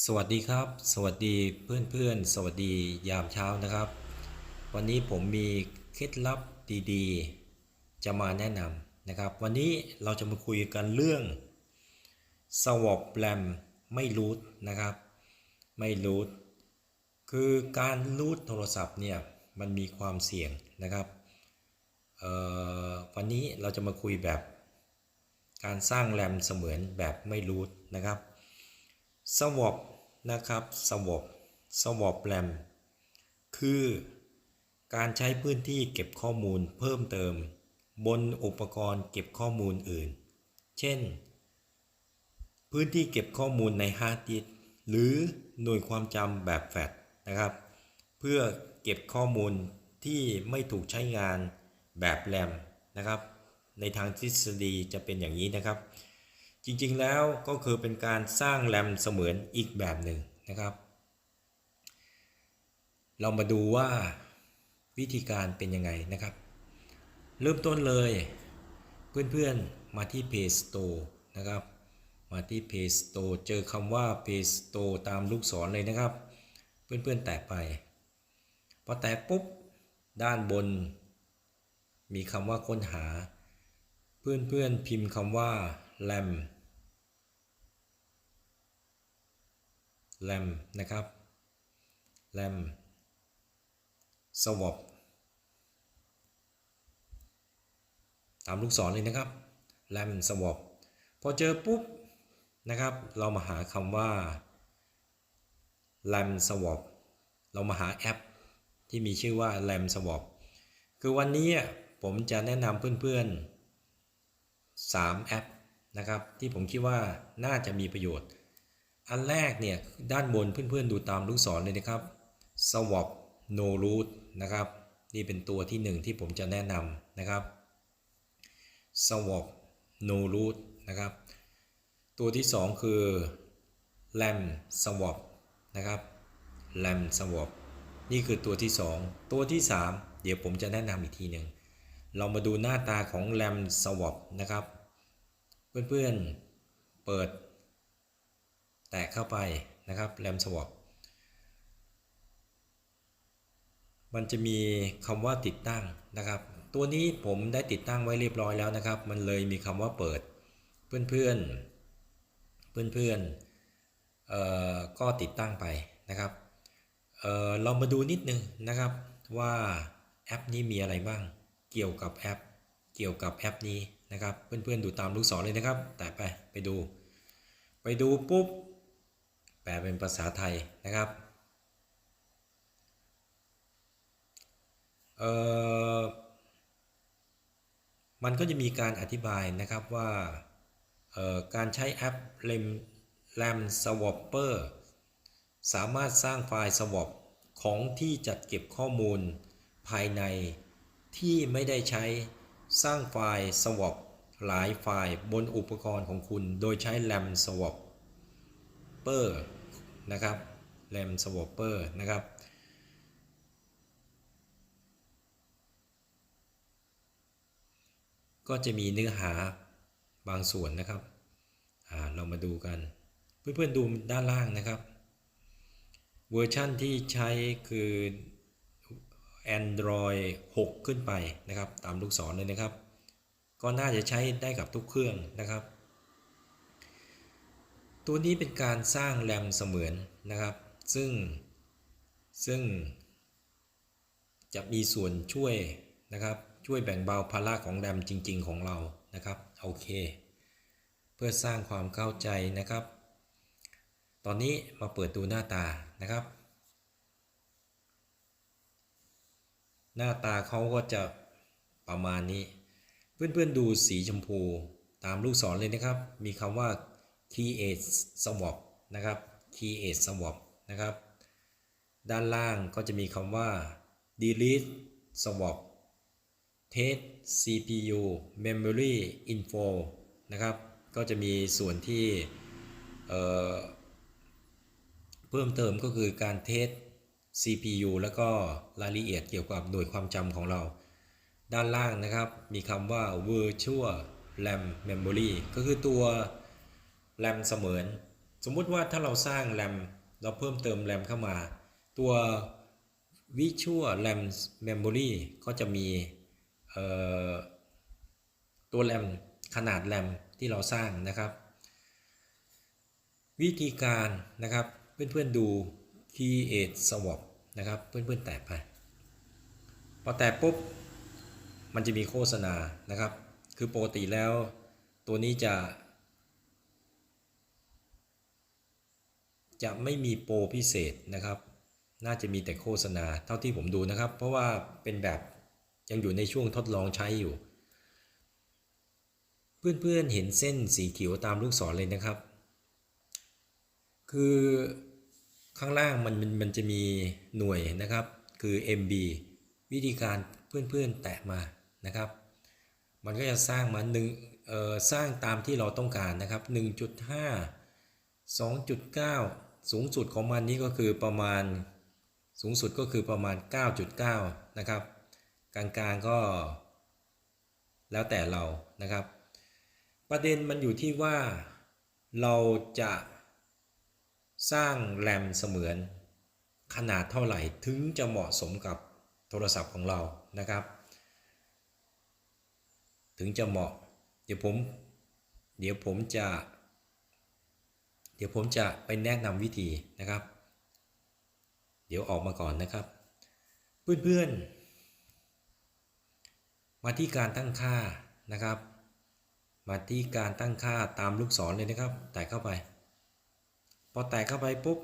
สวัสดีครับ สวัสดีเพื่อนๆ สวัสดียามเช้านะครับ วันนี้ผมมีเคล็ดลับดีๆ จะมาแนะนำนะครับ วันนี้เราจะมาคุยกันเรื่องสวอปแรมไม่รูทนะครับ ไม่รูทคือการรูทโทรศัพท์เนี่ยมันมีความเสี่ยงนะครับวันนี้เราจะมาคุยแบบ การสร้างแรมเสมือนแบบไม่รูทนะครับ สวอปนะครับสวอปสวอปแรมคือการใช้พื้นที่เก็บข้อมูลเพิ่มเติม บนอุปกรณ์เก็บข้อมูลอื่น เช่น พื้นที่เก็บข้อมูลในฮาร์ดดิสก์หรือหน่วยความจำแบบแฟลชนะครับ เพื่อเก็บข้อมูลที่ไม่ถูกใช้งานแบบแรมนะครับ ในทางทฤษฎีจะเป็นอย่างนี้นะครับ จริงๆแล้วก็คือเป็นการสร้างแรมเสมือนอีกแบบหนึ่งนะครับ เรามาดูว่าวิธีการเป็นยังไงนะครับ เริ่มต้นเลยเพื่อนๆมาที่ Play Store นะครับ มาที่ Play Store เจอคำว่า Play Store ตามลูกศรเลยนะครับ เพื่อนๆแตะไป พอแตะปุ๊บด้านบน มีคำว่าค้นหา เพื่อนๆพิมพ์คำว่า RAM RAM นะครับ RAM swap ตามลูกศรเลยนะครับ RAM swap พอเจอปุ๊บนะครับ เรามาหาคำว่า RAM swap เรามาหาแอปที่มีชื่อว่า RAM swap คือวันนี้ผมจะแนะนำเพื่อนๆ 3 แอปนะครับ ที่ผมคิดว่าน่าจะมีประโยชน์ อันแรกเนี่ยด้านบนเพื่อนๆดูตามลูกศรเลยนะครับ swap no root นะครับ นี่เป็นตัวที่หนึ่งที่ผมจะแนะนำนะครับ swap no root นะครับ ตัวที่สองคือ ram swap นะครับ ram swap นี่คือตัวที่สองตัวที่สามเดี๋ยวผมจะแนะนำอีกทีหนึ่งเรามาดูหน้าตาของ ram swap นะครับ เพื่อนๆเปิด แตะเข้าไปนะครับ RAM swap มันจะมีคำว่าติดตั้งนะครับ ตัวนี้ผมได้ติดตั้งไว้เรียบร้อยแล้วนะครับ มันเลยมีคำว่าเปิด เพื่อนเพื่อนเพื่อนเพื่อนเอ่อก็ติดตั้งไปนะครับเอ่อเรามาดูนิดนึงนะครับว่าแอปนี้มีอะไรบ้าง เกี่ยวกับแอป เกี่ยวกับแอปนี้นะครับ เพื่อนๆดูตามลูกศรเลยนะครับ แต่ไปไปดู ไปดูปุ๊บ แปลเป็นภาษาไทยนะครับเออมันก็จะมีการอธิบายนะครับว่าการใช้แอป RAM RAM Swapper สามารถสร้างไฟล์ swap ของที่จัดเก็บข้อมูลภายในที่ไม่ได้ใช้สร้างไฟล์ swap หลายไฟล์บนอุปกรณ์ของคุณ โดยใช้ RAM Swapper นะครับ RAM Swapper นะครับก็จะมีเนื้อหาบางส่วนนะครับเรามาดูกัน เพื่อนๆดูด้านล่างนะครับ เวอร์ชั่นที่ใช้คือ Android 6 ขึ้นไปนะครับ ตามลูกศรเลยนะครับ ก็น่าจะใช้ได้กับทุกเครื่องนะครับ ตัวนี้เป็นการสร้างแรมเสมือนนะครับ ซึ่งซึ่ง จะมีส่วนช่วยนะครับ ช่วยแบ่งเบาภาระของแรมจริง ๆ ของเรานะครับโอเค เพื่อสร้างความเข้าใจนะครับ ตอนนี้มาเปิดดูหน้าตานะครับ หน้าตาเขาก็จะประมาณนี้ เพื่อนๆดูสีชมพูตามลูกศรเลยนะครับ มีคำว่า create swap นะครับ create swap นะครับ ด้านล่างก็จะมีคำว่า delete swap test CPU memory info นะครับ ก็จะมีส่วนที่เเพิ่มเติมก็คือการเทส CPU แล้วก็รายละเอียดเกี่ยวกับหน่วยความจำของเรา ด้านล่างนะครับ มีคำว่า virtual RAM memory ก็คือตัว RAM เสมือน สมมุติว่าถ้าเราสร้างแรมเราเพิ่มเติมแรมเข้ามา ตัว Visual RAM Memory ก็จะมีตัวแรมขนาดแรมที่เราสร้างนะครับ วิธีการนะครับเพื่อนๆดู create swap นะครับเพื่อนๆแตะไปพอแตะปุ๊บมันจะมีโฆษณานะครับ คือปกติแล้วตัวนี้จะ จะไม่มีโปรพิเศษนะครับ น่าจะมีแต่โฆษณาเท่าที่ผมดูนะครับ เพราะว่าเป็นแบบยังอยู่ในช่วงทดลองใช้อยู่ เพื่อนๆเห็นเส้นสีเขียวตามลูกศรเลยนะครับ คือข้างล่างมันมันมันจะมีหน่วยนะครับ คือ MB วิธีการเพื่อนๆแตะมานะครับ มันก็จะสร้างมาหนึ่งสร้างตามที่เราต้องการนะครับ 1.5 2.9 สูงสุดของมันนี้ก็คือประมาณสูงสุดก็คือประมาณ 9.9 นะครับ กลางๆก็แล้วแต่เรานะครับ ประเด็นมันอยู่ที่ว่าเราจะสร้างแรมเสมือนขนาดเท่าไหร่ถึงจะเหมาะสมกับโทรศัพท์ของเรานะครับ ถึงจะเหมาะ เดี๋ยวผม เดี๋ยวผมจะ เดี๋ยวผมจะไปแนะนำวิธีนะครับ เดี๋ยวออกมาก่อนนะครับ เพื่อนๆ มาที่การตั้งค่านะครับ มาที่การตั้งค่าตามลูกศรเลยนะครับ แตะเข้าไป พอแตะเข้าไปปุ๊บ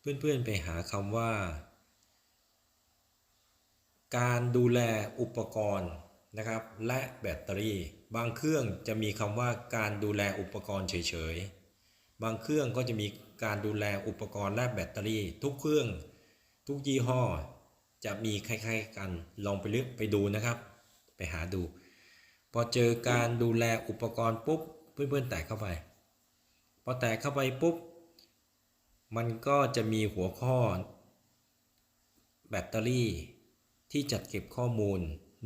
เพื่อนๆไปหาคำว่า การดูแลอุปกรณ์นะครับ และแบตเตอรี่ บางเครื่องจะมีคำว่าการดูแลอุปกรณ์เฉยๆ บางเครื่องก็จะมีการดูแลอุปกรณ์และแบตเตอรี่ ทุกเครื่อง ทุกยี่ห้อ จะมีคล้ายๆกันลองไปเลือกไปดูนะครับ ไปหาดู พอเจอการดูแลอุปกรณ์ปุ๊บเพื่อนๆแตะเข้าไป พอแตะเข้าไปปุ๊บ มันก็จะมีหัวข้อ แบตเตอรี่ ที่จัดเก็บข้อมูล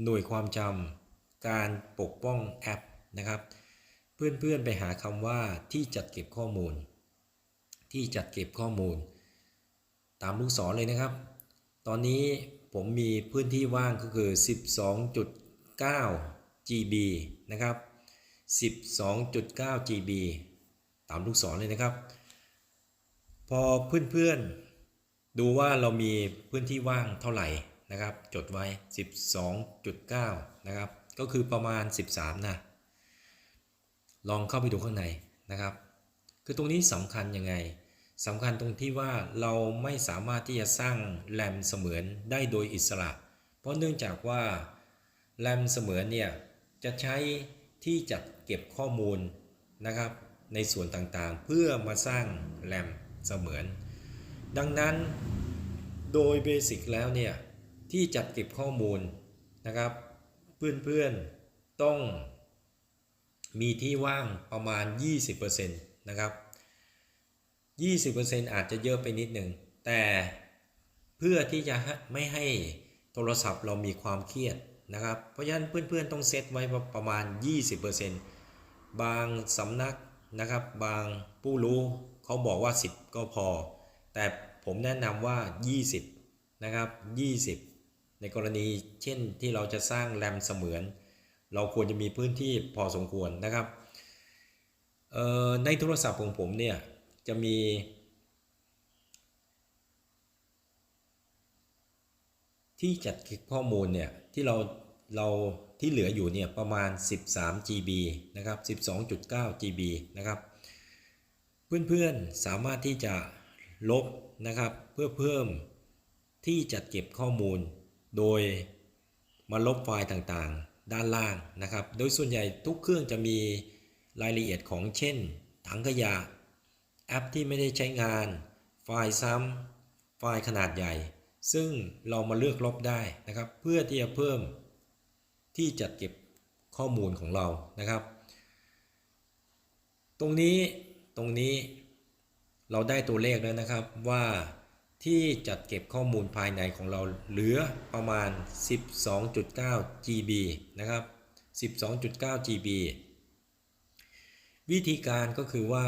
หน่วยความจำการปกป้องแอปนะครับ เพื่อนๆไปหาคำว่าที่จัดเก็บข้อมูล ที่จัดเก็บข้อมูล ตามลูกศรเลยนะครับ ตอนนี้ผมมีพื้นที่ว่างก็คือ 12.9 GB นะครับ 12.9 GB ตามลูกศรเลยนะครับ พอเพื่อนๆดูว่าเรามีพื้นที่ว่างเท่าไหร่นะครับ จดไว้ 12.9 นะครับ ก็คือประมาณ 13 นะ ลองเข้าไปดูข้างในนะครับ คือตรงนี้สำคัญยังไงสำคัญตรงที่ว่าเราไม่สามารถที่จะสร้างแรมเสมือนได้โดยอิสระ เพราะเนื่องจากว่าแรมเสมือนเนี่ยจะใช้ที่จัดเก็บข้อมูลนะครับ ในส่วนต่างๆ เพื่อมาสร้างแรมเสมือน ดังนั้นโดยเบสิกแล้วเนี่ยที่จัดเก็บข้อมูลนะครับ เพื่อนๆต้อง มีที่ว่างประมาณ 20%นะครับ 20%อาจจะเยอะไปนิดหนึ่ง แต่เพื่อที่จะไม่ให้โทรศัพท์เรามีความเครียดนะครับ เพราะฉะนั้นเพื่อนๆต้องเซตไว้ประมาณ 20%บางสำนักนะครับ บางผู้รู้เขาบอกว่า 10 ก็พอ แต่ผมแนะนำว่า 20 นะครับ 20 ในกรณีเช่นที่เราจะสร้างแรมเสมือน เราควรจะมีพื้นที่พอสมควรนะครับในโทรศัพท์ของผมเนี่ยจะมีที่จัดเก็บข้อมูลเนี่ยที่เราเราที่เหลืออยู่เนี่ยประมาณ 13 GB นะครับ 12.9 GB นะครับ เพื่อนๆสามารถที่จะลบนะครับเพื่อเพิ่มที่จัดเก็บข้อมูล โดยมาลบไฟล์ต่างๆ ด้านล่างนะครับ โดยส่วนใหญ่ทุกเครื่องจะมีรายละเอียดของเช่น ถังขยะ แอปที่ไม่ได้ใช้งาน ไฟล์ซ้ำ ไฟล์ขนาดใหญ่ ซึ่งเรามาเลือกลบได้นะครับ เพื่อที่จะเพิ่มที่จัดเก็บข้อมูลของเรานะครับ ตรงนี้ตรงนี้เราได้ตัวเลขแล้วนะครับว่า ที่จัดเก็บข้อมูลภายในของเราเหลือประมาณ 12.9 GB นะครับ 12.9 GB วิธีการก็คือว่า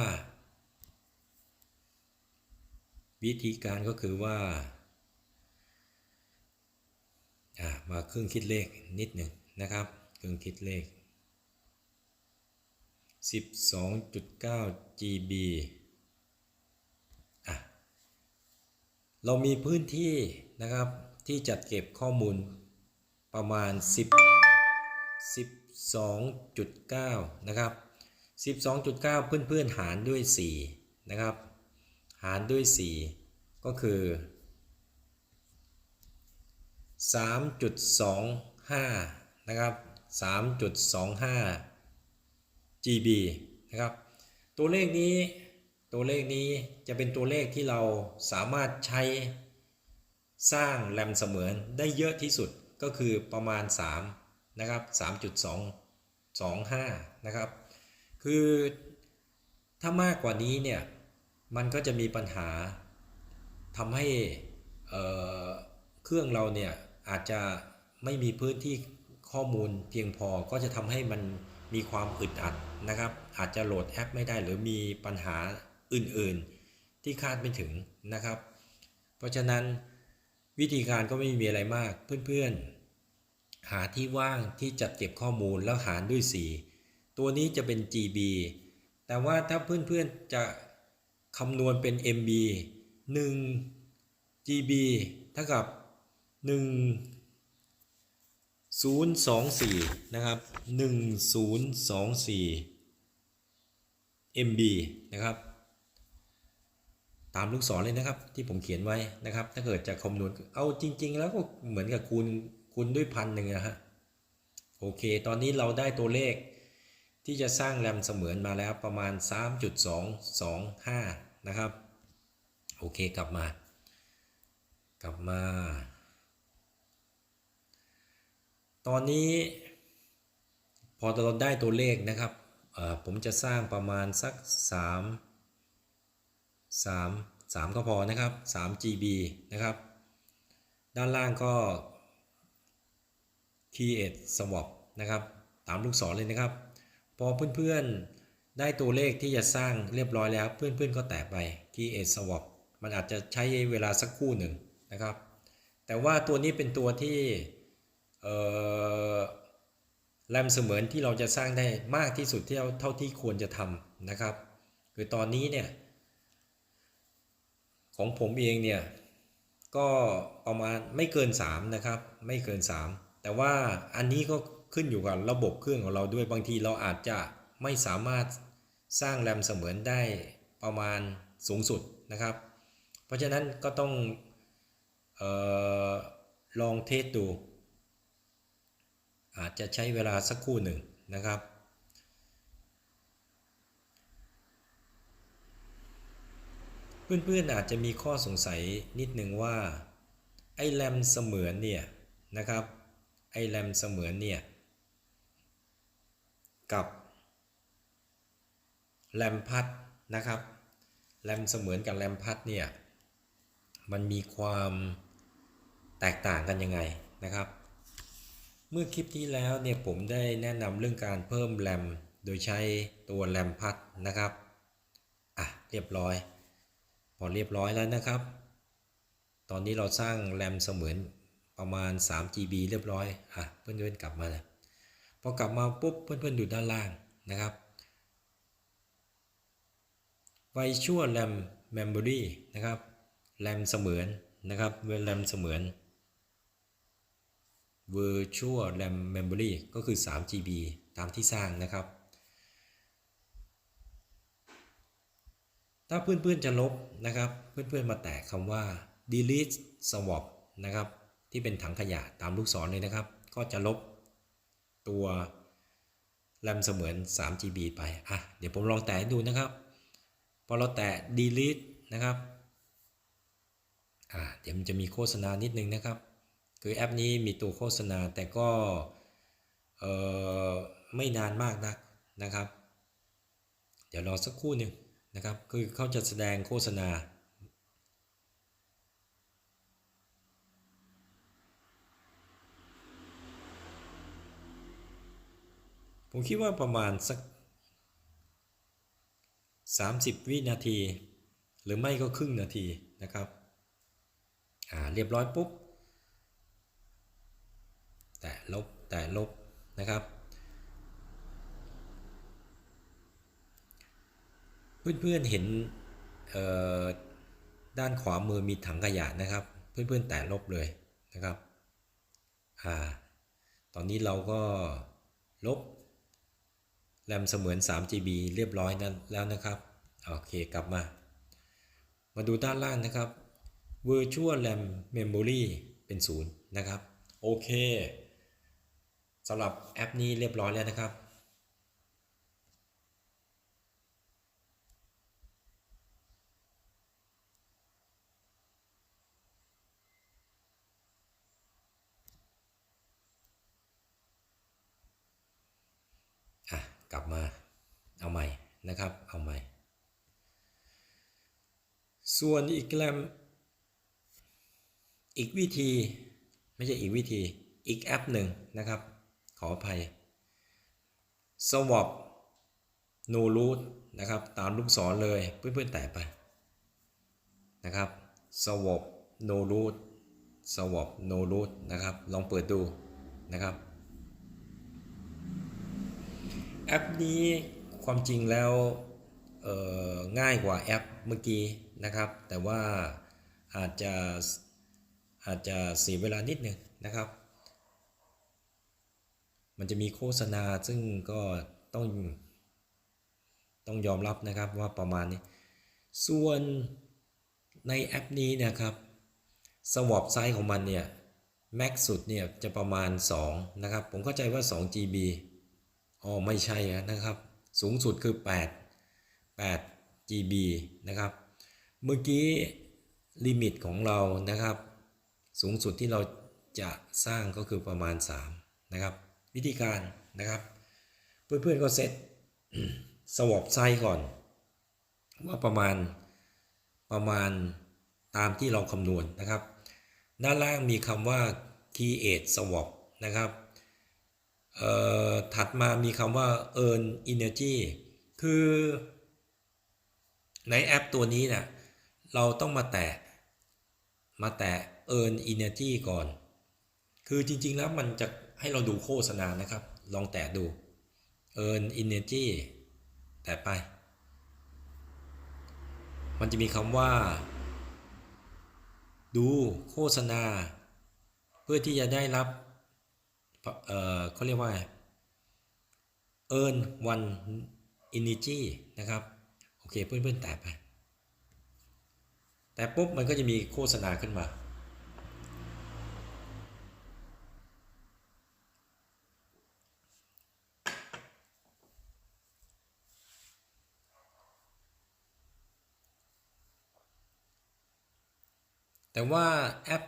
วิธีการก็คือว่าอ่ามาเครื่องคิดเลขนิดหนึ่งนะครับ เครื่องคิดเลข 12.9 GB อะ เรามีพื้นที่นะครับที่จัดเก็บข้อมูลประมาณ 10 12.9 นะครับ 12.9 เพื่อนๆหารด้วย 4 นะครับ หารด้วย 4 ก็คือ 3.25 นะครับ 3.25 GB นะครับ ตัวเลขนี้ ตัวเลขนี้จะเป็นตัวเลขที่เราสามารถใช้สร้างแรมเสมือนได้เยอะที่สุดก็คือประมาณ 3 นะครับ 3.225 นะครับ คือถ้ามากกว่านี้เนี่ย มันก็จะมีปัญหาทำให้เเครื่องเราเนี่ย อาจจะไม่มีพื้นที่ข้อมูลเพียงพอก็จะทำให้มันมีความอึดอัดนะครับ อาจจะโหลดแอปไม่ได้หรือมีปัญหา อื่นๆ ที่คาดไม่ถึงนะครับ เพราะฉะนั้นวิธีการก็ไม่มีอะไรมากเพื่อนๆ หาที่ว่างที่จัดเก็บข้อมูลแล้วหารด้วย 4 ตัวนี้จะเป็น GB แต่ว่าถ้าเพื่อนๆจะคำนวณเป็น MB 1 GB เท่ากับ 1024 นะครับ 1024 MB นะครับ ตามลูกศรเลยนะครับ ที่ผมเขียนไว้นะครับ ถ้าเกิดจะคำนวณเอาจริง ๆ แล้วก็เหมือนกับคูณคูณด้วยพันหนึ่งนะฮะโอเค ตอนนี้เราได้ตัวเลขที่จะสร้างแรมเสมือนมาแล้วประมาณ 3.225 นะครับ โอเคกลับมา กลับมา ตอนนี้ พอเราได้ตัวเลขนะครับผมจะสร้างประมาณสัก 3 3 3 ก็พอนะครับ 3 GB นะครับ ด้านล่างก็ create swap นะครับ ตามลูกศรเลยนะครับ พอเพื่อนๆ ได้ตัวเลขที่จะสร้างเรียบร้อยแล้ว เพื่อนๆ ก็แตะไป create swap มันอาจจะใช้เวลาสักครู่หนึ่งนะครับ แต่ว่าตัวนี้เป็นตัวที่เอ่อแรมเสมือนที่เราจะสร้างได้มากที่สุดเท่าที่ควรจะทำนะครับ คือตอนนี้เนี่ย ของผมเองเนี่ยก็ประมาณไม่เกิน 3 นะครับ ไม่เกิน 3 แต่ว่าอันนี้ก็ขึ้นอยู่กับระบบเครื่องของเราด้วยบางทีเราอาจจะไม่สามารถสร้างแรมเสมือนได้ประมาณสูงสุดนะครับ เพราะฉะนั้นก็ต้องออลองเทสดู อาจจะใช้เวลาสักครู่หนึ่งนะครับ เพื่อนๆอาจจะมีข้อสงสัยนิดนึงว่า ไอ้แรมเสมือนเนี่ยนะครับ ไอ้แรมเสมือนเนี่ยกับแรมพัดนะครับแรมเสมือนกับแรมพัดเนี่ยมันมีความแตกต่างกันยังไงนะครับ เมื่อคลิปที่แล้วเนี่ยผมได้แนะนำเรื่องการเพิ่มแรมโดยใช้ตัวแรมพัดนะครับ อะเรียบร้อย พอเรียบร้อยแล้วนะครับ ตอนนี้เราสร้างแรมเสมือนประมาณ 3 GB เรียบร้อย อะ เพื่อนๆกลับมาเลยพอกลับมาปุ๊บเพื่อนๆดูด้านล่างนะครับ Virtual RAM Memory นะครับ แรมเสมือนนะครับเวลแรมเสมือน Virtual RAM Memory ก็คือ 3 GB ตามที่สร้างนะครับ ถ้าเพื่อนๆจะลบนะครับ เพื่อนๆมาแตะคำว่า delete swap นะครับ ที่เป็นถังขยะตามลูกศรเลยนะครับ ก็จะลบตัวแรมเสมือน 3 GB ไป อะ เดี๋ยวผมลองแตะให้ดูนะครับ พอเราแตะ delete นะครับ อ่า เดี๋ยวมันจะมีโฆษณานิดนึงนะครับ คือแอปนี้มีตัวโฆษณาแต่ก็ เอ่อ ไม่นานมากนักนะครับ เดี๋ยวรอสักครู่หนึ่ง นะครับ คือเขาจะแสดงโฆษณา ผมคิดว่าประมาณสัก 30 วินาที หรือไม่ก็ครึ่งนาทีนะครับ อ่า เรียบร้อยปุ๊บ แตะลบแตะลบนะครับ เพื่อนๆเห็นด้านขวามือมีถังขยะนะครับ เพื่อนๆ แตะลบเลยนะครับอ่าตอนนี้เราก็ลบแรมเสมือน 3GB เรียบร้อยนั้นแล้วนะครับโอเคกลับมา มาดูด้านล่างนะครับ Virtual RAM Memory เป็นศูนย์นะครับ โอเคสำหรับแอปนี้เรียบร้อยแล้วนะครับ อะ กลับมาเอาใหม่นะครับ เอาใหม่ ส่วนอีกแรมอีกวิธีไม่ใช่อีกวิธีอีกแอปหนึ่งนะครับ ขออภัย swap no root นะครับ ตามลูกศรเลยเพื่อนๆแตะไปนะครับ swap no root swap no root นะครับ ลองเปิดดูนะครับ แอปนี้ความจริงแล้วง่ายกว่าแอปเมื่อกี้นะครับ แต่ว่าอาจจะอาจจะเสียเวลานิดหนึ่งนะครับ มันจะมีโฆษณาซึ่งก็ต้องต้องยอมรับนะครับว่าประมาณนี้ ส่วนในแอปนี้นะครับสวอปไซส์ของมันเนี่ยแม็กสุดเนี่ยจะประมาณ 2 นะครับ ผมเข้าใจว่า 2 GB อ๋อไม่ใช่นะครับ สูงสุดคือ 8 8 GB นะครับ เมื่อกี้ลิมิตของเรานะครับ สูงสุดที่เราจะสร้างก็คือประมาณ 3 นะครับ วิธีการนะครับ เพื่อนๆก็เซตสวอปไซส์ก่อน ว่าประมาณประมาณตามที่เราคำนวณนะครับ ด้านล่างมีคำว่า create swap นะครับ ถัดมามีคำว่า earn energy คือในแอปตัวนี้เนะ่ยเราต้องมาแตะมาแตะ earn energy ก่อน คือจริงๆแล้วมันจะให้เราดูโฆษณานะครับ ลองแตะดู earn energy แตะไป มันจะมีคำว่า ดูโฆษณา เพื่อที่จะได้รับ เอ่อเขาเรียกว่า earn one energy นะครับ โอเคเพื่อนๆแตะไป แต่ปุ๊บมันก็จะมีโฆษณาขึ้นมา แต่ว่าแอป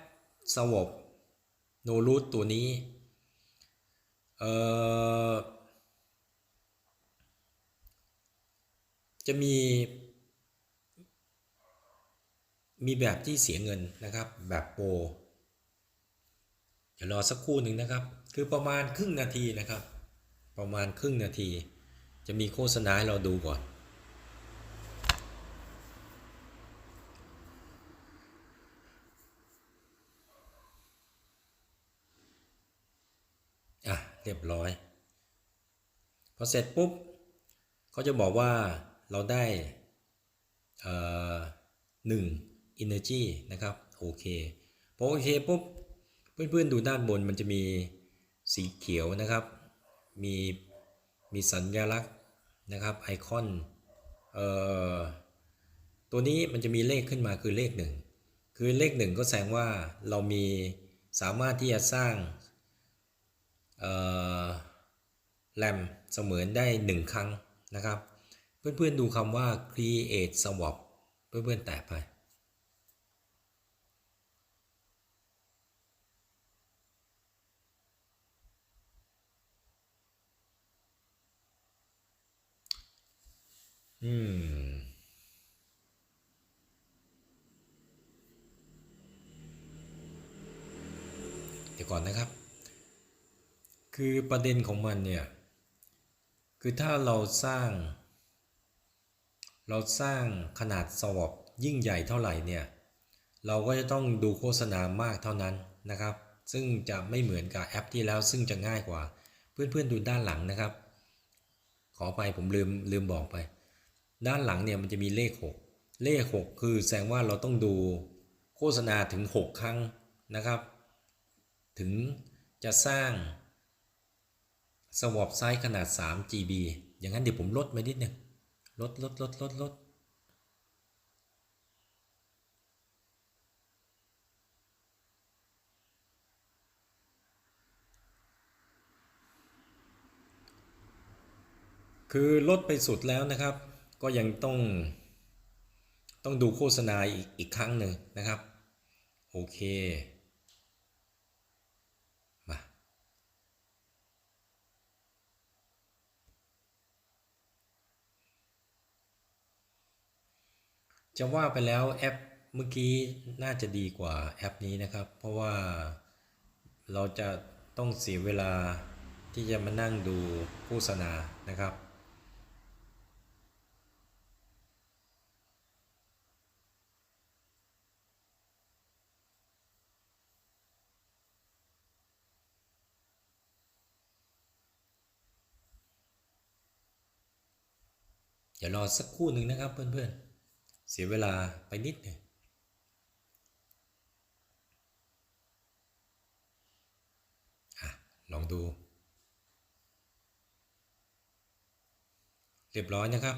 s w a p No Root ตัวนี้ จะมี มีแบบที่เสียเงินนะครับ แบบโปรเดี๋ยวรอสักครู่หนึ่งนะครับ คือประมาณครึ่งนาทีนะครับ ประมาณครึ่งนาที จะมีโฆษณาให้เราดูก่อน อะ เรียบร้อย พอเสร็จปุ๊บเขาจะบอกว่าเราได้เอ่อหนึ่ง energy นะครับโอเคพอโอเคปุ๊บเพื่อนๆดูด้านบนมันจะมีสีเขียวนะครับ มีมีสัญลักษณ์นะครับไอคอนเอ่อตัวนี้มันจะมีเลขขึ้นมาคือเลขหนึ่งคือเลขหนึ่งก็แสดงว่าเรามีสามารถที่จะสร้าง แรมเสมือนได้ 1 ครั้งนะครับ เพื่อนๆดูคำว่า create swap เพื่อนๆแตะไป อืมเดี๋ยวก่อนนะครับ คือประเด็นของมันเนี่ย คือถ้าเราสร้าง เราสร้างขนาดสอปยิ่งใหญ่เท่าไหร่เนี่ย เราก็จะต้องดูโฆษณามากเท่านั้นนะครับ ซึ่งจะไม่เหมือนกับแอปที่แล้วซึ่งจะง่ายกว่า เพื่อนๆดูด้านหลังนะครับ ขอไปผมลืมลืมบอกไป ด้านหลังเนี่ยมันจะมีเลข 6 เลข 6 คือแสดงว่าเราต้องดูโฆษณาถึง 6 ครั้งนะครับ ถึงจะสร้าง สวอปไซส์ขนาด 3 GB อย่างนั้นเดี๋ยวผมลดมานิดนึงลดลดลดลดลดคือลดไปสุดแล้วนะครับ ก็ยังต้อง ต้องดูโฆษณาอีกอีกครั้งหนึ่งนะครับ โอเค มา จะว่าไปแล้วแอปเมื่อกี้น่าจะดีกว่าแอปนี้นะครับ เพราะว่าเราจะต้องเสียเวลาที่จะมานั่งดูโฆษณานะครับ เดี๋ยวรอสักครู่หนึ่งนะครับเพื่อนๆ เสียเวลาไปนิดหนึ่งลองดู เรียบร้อยนะครับ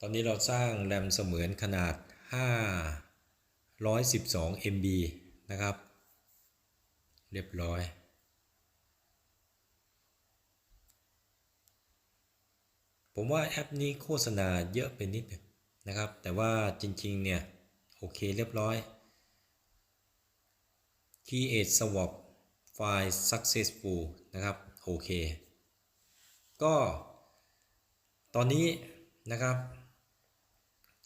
ตอนนี้เราสร้างแรมเสมือนขนาด 512 MB นะครับ เรียบร้อยผมว่าแอปนี้โฆษณาเยอะไปนิดหนึง นะครับ แต่ว่าจริงๆ เนี่ย โอเคเรียบร้อย create swap file successful นะครับ โอเค ก็ตอนนี้นะครับ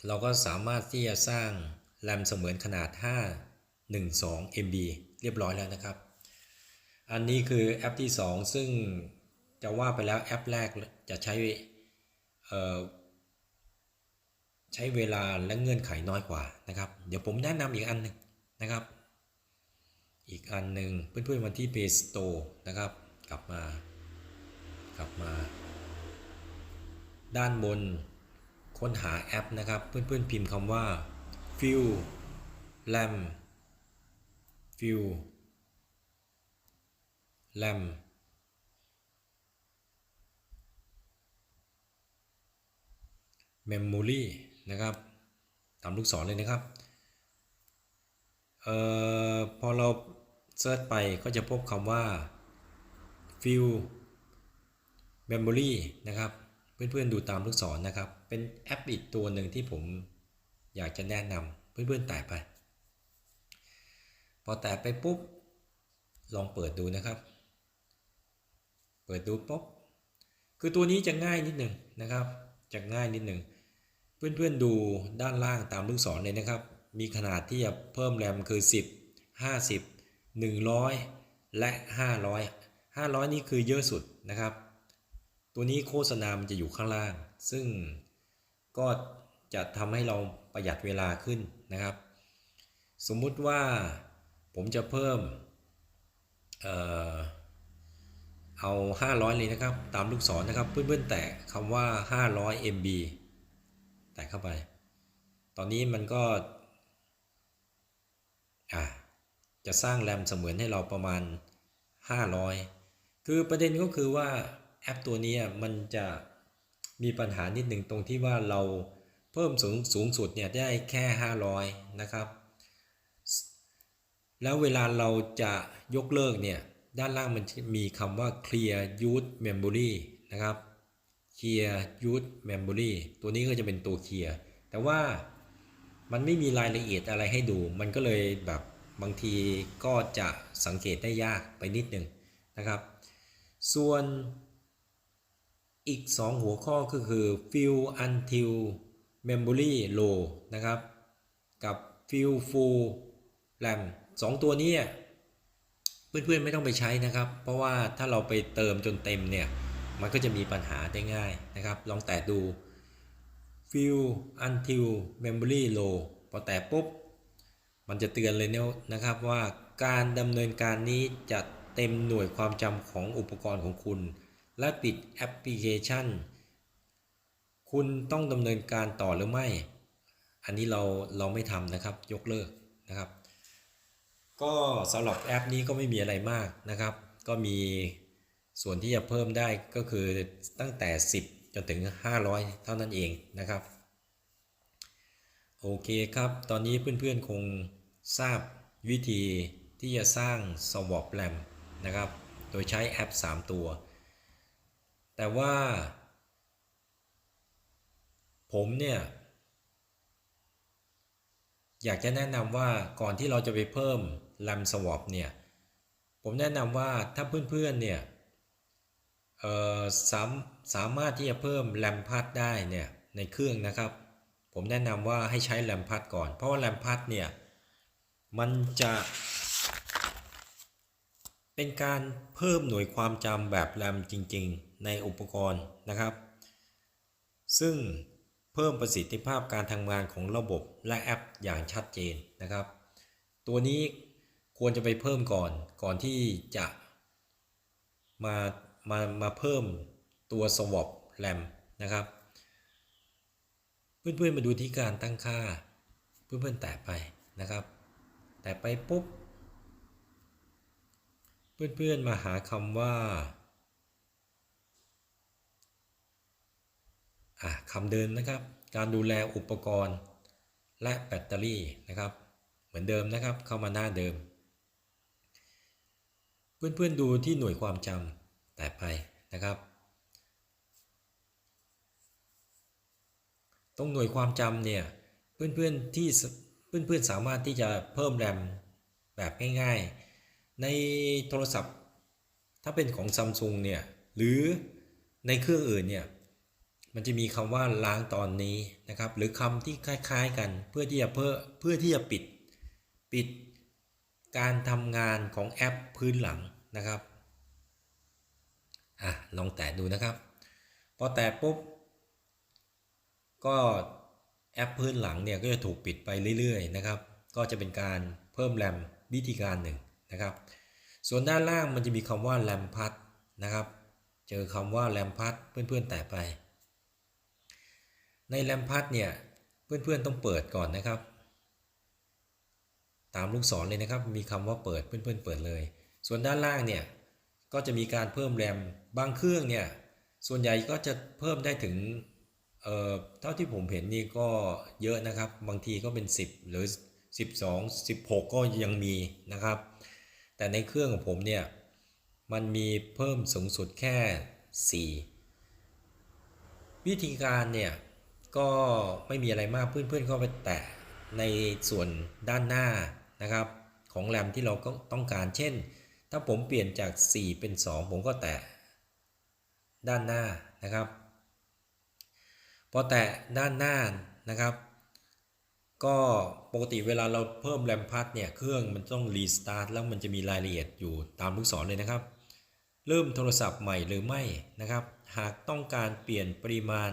เราก็สามารถที่จะสร้างแรมเสมือนขนาด 512 MB เรียบร้อยแล้วนะครับ อันนี้คือแอปที่ 2 ซึ่งจะว่าไปแล้วแอปแรกจะใช้เอ่อ ใช้เวลาและเงื่อนไขน้อยกว่านะครับ เดี๋ยวผมแนะนำอีกอันหนึ่งนะครับ อีกอันหนึ่งเพื่อนๆมาที่ Play Store นะครับ กลับมากลับมา ด้านบนค้นหาแอปนะครับ เพื่อนๆพิมพ์คำว่า Fuel RAM Fuel RAM Memory นะครับตามลูกศรเลยนะครับเอ่อพอเราเซิร์ชไปก็จะพบคำว่า Fuel Memory นะครับ เพื่อนๆดูตามลูกศรนะครับ เป็นแอปอีกตัวหนึ่งที่ผมอยากจะแนะนำเพื่อนๆแตะไป พอแตะไปปุ๊บ ลองเปิดดูนะครับ เปิดดูปุ๊บ คือตัวนี้จะง่ายนิดหนึ่งนะครับ จะง่ายนิดหนึ่ง เพื่อนๆดูด้านล่างตามลูกศรเลยนะครับ มีขนาดที่จะเพิ่มแรมคือ 10 50 100 และ 500 500 นี่คือเยอะสุดนะครับ ตัวนี้โฆษณามันจะอยู่ข้างล่าง ซึ่งก็จะทำให้เราประหยัดเวลาขึ้นนะครับ สมมุติว่าผมจะเพิ่มเอ่อเอา 500 เลยนะครับ ตามลูกศรนะครับ เพื่อนๆ แตะคำว่า 500 MB แตะเข้าไป ตอนนี้มันก็อะจะสร้างแรมเสมือนให้เราประมาณ 500 คือประเด็นก็คือว่าแอปตัวนี้มันจะมีปัญหานิดหนึ่งตรงที่ว่าเราเพิ่มสูงสูงสุดเนี่ยได้แค่ 500 นะครับ แล้วเวลาเราจะยกเลิกเนี่ย ด้านล่างมันมีคำว่า clear use memory นะครับ clear use memory ตัวนี้ก็จะเป็นตัว clear แต่ว่ามันไม่มีรายละเอียดอะไรให้ดู มันก็เลยแบบบางทีก็จะสังเกตได้ยากไปนิดหนึ่งนะครับ ส่วนอีก 2 หัวข้อก็คือ fill until memory low นะครับ กับ fill full RAM 2ตัวนี้เพื่อนๆไม่ต้องไปใช้นะครับ เพราะว่าถ้าเราไปเติมจนเต็มเนี่ย มันก็จะมีปัญหาได้ง่ายนะครับ ลองแตะดู fill until memory low พอแตะปุ๊บ มันจะเตือนเลยเนี่ยนะครับว่าการดำเนินการนี้จะเต็มหน่วยความจำของอุปกรณ์ของคุณ และปิดแอปพลิเคชัน คุณต้องดำเนินการต่อหรือไม่ อันนี้เราเราไม่ทำนะครับยกเลิกนะครับ ก็สำหรับแอปนี้ก็ไม่มีอะไรมากนะครับ ก็มี ส่วนที่จะเพิ่มได้ก็คือตั้งแต่ 10 จนถึง 500 เท่านั้นเองนะครับ โอเคครับ ตอนนี้เพื่อนๆคงทราบวิธีที่จะสร้าง swap RAM นะครับ โดยใช้แอป 3 ตัว แต่ว่า ผมเนี่ยอยากจะแนะนำว่าก่อนที่เราจะไปเพิ่ม RAM swap เนี่ย ผมแนะนำว่าถ้าเพื่อนๆเนี่ยเอ่อ สามสามารถที่จะเพิ่ม RAM พัดได้เนี่ยในเครื่องนะครับ ผมแนะนำว่าให้ใช้ RAM พัดก่อน เพราะว่า RAM พัดเนี่ยมันจะเป็นการเพิ่มหน่วยความจำแบบ RAM จริง ๆ ในอุปกรณ์นะครับ ซึ่งเพิ่มประสิทธิภาพการทำงานของระบบและแอปอย่างชัดเจนนะครับ ตัวนี้ควรจะไปเพิ่มก่อนก่อนที่จะมา มามาเพิ่มตัว swap RAM นะครับ เพื่อนๆมาดูที่การตั้งค่า เพื่อนๆแตะไปนะครับ แตะไปปุ๊บ เพื่อนๆมาหาคำว่าคำเดิมนะครับ การดูแลอุปกรณ์และแบตเตอรี่นะครับ เหมือนเดิมนะครับ เข้ามาหน้าเดิม เพื่อนๆดูที่หน่วยความจำ แต่ไปนะครับ ตรงหน่วยความจำเนี่ย เพื่อนๆที่เพื่อนๆสามารถที่จะเพิ่มแรมแบบง่ายๆ ในโทรศัพท์ถ้าเป็นของซัมซุงเนี่ย หรือในเครื่องอื่นเนี่ย มันจะมีคำว่าล้างตอนนี้นะครับ หรือคำที่คล้ายๆกันเพื่อที่จะเพื่อเพื่อที่จะปิดปิดการทำงานของแอปพื้นหลังนะครับ อะลองแตะดูนะครับ พอแตะปุ๊บ ก็แอปพื้นหลังเนี่ยก็จะถูกปิดไปเรื่อยๆนะครับ ก็จะเป็นการเพิ่มแรมวิธีการหนึ่งนะครับ ส่วนด้านล่างมันจะมีคำว่าแรมพัดนะครับ เจอคำว่าแรมพัดเพื่อนๆแตะไป ในแรมพัดเนี่ยเพื่อนๆต้องเปิดก่อนนะครับ ตามลูกศรเลยนะครับ มีคำว่าเปิดเพื่อนๆเปิดเลย ส่วนด้านล่างเนี่ยก็จะมีการเพิ่มแรม บางเครื่องเนี่ยส่วนใหญ่ก็จะเพิ่มได้ถึงเอ่อเท่าที่ผมเห็นนี่ก็เยอะนะครับ บางทีก็เป็น 10 หรือ 12 16 ก็ยังมีนะครับ แต่ในเครื่องของผมเนี่ยมันมีเพิ่มสูงสุดแค่ 4 วิธีการเนี่ยก็ไม่มีอะไรมากเพื่อนๆเข้าไปแตะในส่วนด้านหน้านะครับ ของแรมที่เราก็ต้องการเช่น ถ้าผมเปลี่ยนจาก 4 เป็น 2 ผมก็แตะ ด้านหน้านะครับ พอแตะด้านหน้านะครับ ก็ปกติเวลาเราเพิ่มแรมพัดเนี่ยเครื่องมันต้องรีสตาร์ทแล้วมันจะมีรายละเอียดอยู่ตามลูกศรเลยนะครับ เริ่มโทรศัพท์ใหม่หรือไม่นะครับ หากต้องการเปลี่ยนปริมาณ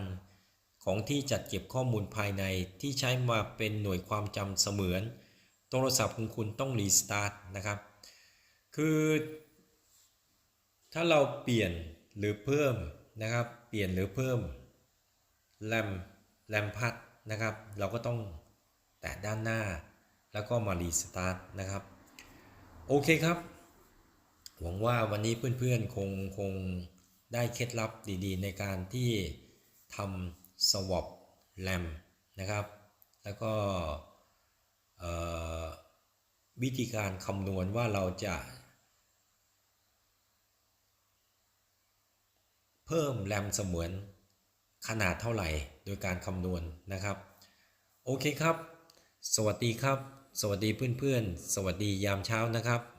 ของที่จัดเก็บข้อมูลภายในที่ใช้มาเป็นหน่วยความจำเสมือน โทรศัพท์ของคุณต้องรีสตาร์ทนะครับ คือ ถ้าเราเปลี่ยน หรือเพิ่มนะครับ เปลี่ยนหรือเพิ่มแรมแรมพัดนะครับ เราก็ต้องแตะด้านหน้า แล้วก็มารีสตาร์ทนะครับ โอเคครับ หวังว่าวันนี้เพื่อนๆคงคงได้เคล็ดลับดีๆ ในการที่ทำ swap RAM นะครับ แล้วก็วิธีการคำนวณว่าเราจะ พิ่มแรมเสมือนขนาดเท่าไหร่โดยการคำนวณนะครับ โอเคครับ สวัสดีครับ สวัสดีเพื่อนๆ สวัสดียามเช้านะครับ